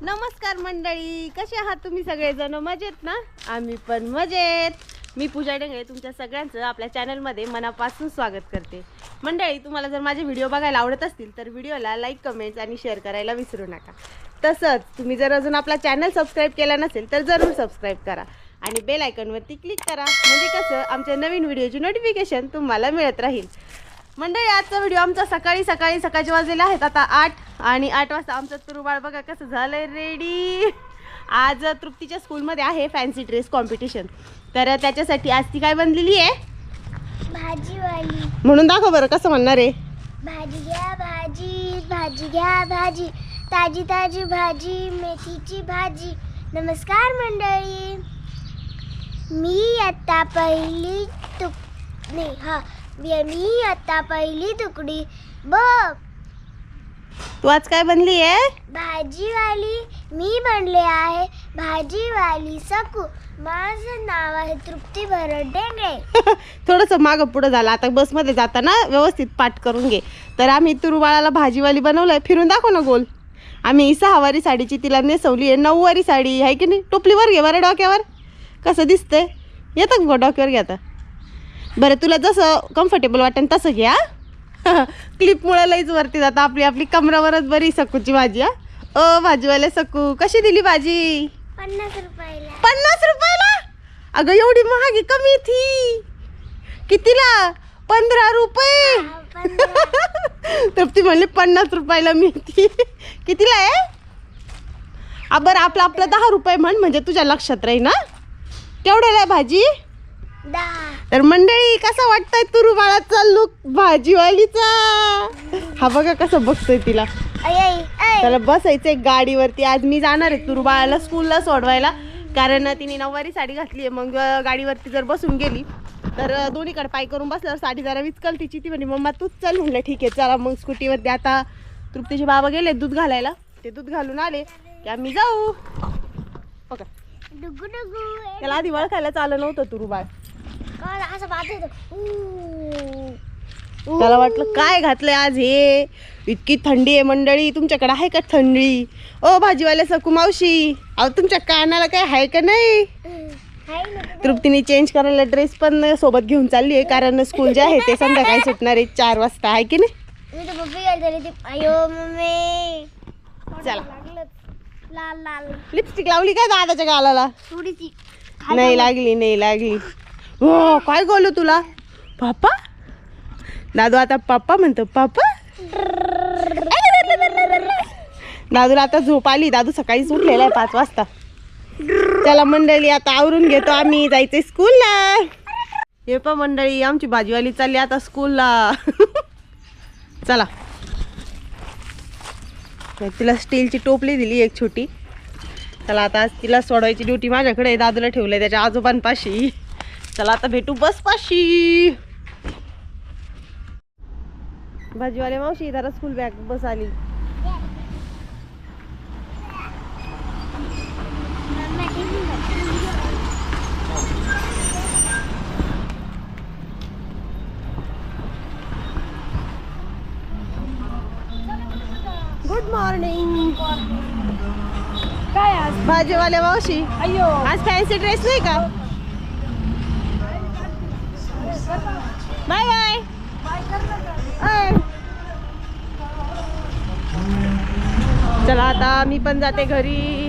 नमस्कार मंडळी कसे आहात तुम्ही सगळेजण? मजेत ना? आम्ही पण मजेत. मी पूजा डेंगळे तुमच्या सगळ्यांचं आपल्या चॅनलमध्ये मनापासून स्वागत करते. मंडळी तुम्हाला जर माझे व्हिडिओ बघायला आवडत असतील तर व्हिडिओला लाईक कमेंट्स आणि शेअर करायला विसरू नका. तसंच तुम्ही जर अजून आपला चॅनल सबस्क्राईब केला नसेल तर जरूर सबस्क्राईब करा आणि बेल आयकॉनवरती क्लिक करा. म्हणजे कसं आमच्या नवीन व्हिडिओची नोटिफिकेशन तुम्हाला मिळत राहील. मंडळी आजचा व्हिडिओ आमचा सकाळी सकाळी सकाळचे वाजलेला आहेत आता आठ आणि आठ वाजता आमचं तुरुबाळ बघा कसं झालंय रेडी आज तृप्तीच्या स्कूलमध्ये आहे फॅन्सी ड्रेस कॉम्पिटिशन तर त्याच्यासाठी आज ती काय बनलेली आहे? भाजीवाली. म्हणून दाखव बरं कसं म्हणणार आहे? भाजी घ्या भाजी भाजी घ्या भाजी. ताजी ताजी भाजी मेथीची भाजी. नमस्कार मंडळी. मी आता पहिली तुक नाही हा. मी मी आता पहिली तुकडी बघ. तू आज काय बनली आहे? भाजीवाली मी बनले आहे भाजीवाली सकू. माझं नाव आहे तृप्ती भरत डेंगळे. थोडंसं मागं पुढं झालं. आता बसमध्ये जाताना व्यवस्थित पाठ करून घे. तर आम्ही तुरुबाळाला भाजीवाली बनवलंय. फिरून दाखव ना गोल. आम्ही सहावारी साडीची तिला नेसवली आहे नऊवारी साडी आहे की नाही? टोपलीवर घे बरं डोक्यावर. कसं दिसतंय? येतं का डोक्यावर घे आता? बरं तुला जसं कम्फर्टेबल वाटेल तसं घ्या क्लिपमुळं लईच वरती जातं. आपली आपली कमरावरच बरी सकूची भाजी हा? अ भाजीवाले सकू कशी दिली भाजी? पन्नास रुपयाला. पन्नास रुपयाला? अगं एवढी महागी कमी थी कितीला? पंधरा रुपये. तर ती म्हणली पन्नास रुपयाला मिळती कितीला आहे? बरं आपलं आपलं दहा रुपये म्हण म्हणजे तुझ्या लक्षात राही ना केवढ्याला आहे भाजी? तर मंडळी कसा वाटतंय तुरुबाळाचा लुक भाजीवालीचा. हा बघा कसं बघतोय तिला. त्याला बसायचंय गाडीवरती. आज मी जाणार आहे तुरुबाळाला स्कूलला सोडवायला. कारण तिने नऊवारी साडी घातली आहे. मग गाडीवरती जर बसून गेली तर दोन्हीकडे पाय करून बसल्यावर साडी जरा विचकल तिची ती म्हणे मम्मा तूच चल. म्हणलं ठीक आहे चला मग स्कूटीवरती. आता तृप्तीचे बाबा गेले दूध घालायला. ते दूध घालून आले की आम्ही जाऊ. बघा. त्याला आधी वळखायला चाललं नव्हतं तुरुबाळ. असं. ऊ. त्याला वाटलं काय घातलंय आज हे? इतकी थंडी आहे मंडळी तुमच्याकडे आहे का थंडी? ओ भाजीवाल्या सकू मावशी अहो तुमच्या कानाला काय आहे का नाही? तृप्तीने चेंज करायला ड्रेस पण सोबत घेऊन चालली आहे कारण स्कूल जे आहे ते संध्याकाळी सुटणार आहे चार वाजता आहे की नाही? चला. लागलं लाल लाल. लिपस्टिक लावली काय दादाच्या गालाला? नाही लागली नाही लागली. हो काय बोलू तुला? पापा? दादू आता पप्पा म्हणतो पापा? दादूला आता झोप आली. दादू सकाळीच उठलेला आहे पाच वाजता. त्याला मंडळी आता आवरून घेतो आम्ही. जायचंय स्कूलला हे पण मंडळी आमची भाजीवाली चालली आता स्कूलला चला. तिला स्टीलची टोपली दिली एक छोटी. चला आता आज तिला सोडवायची ड्युटी माझ्याकडे दादूला ठेवलंय त्याच्या आजोबांपाशी. चला आता भेटू बस पाशी भाजीवाले मावशी जरा स्कूल बॅग बस आली. गुड मॉर्निंग काय आज? भाजीवाले मावशी अयो आज फॅन्सी ड्रेस नाही का? चला आता मी पण जाते घरी.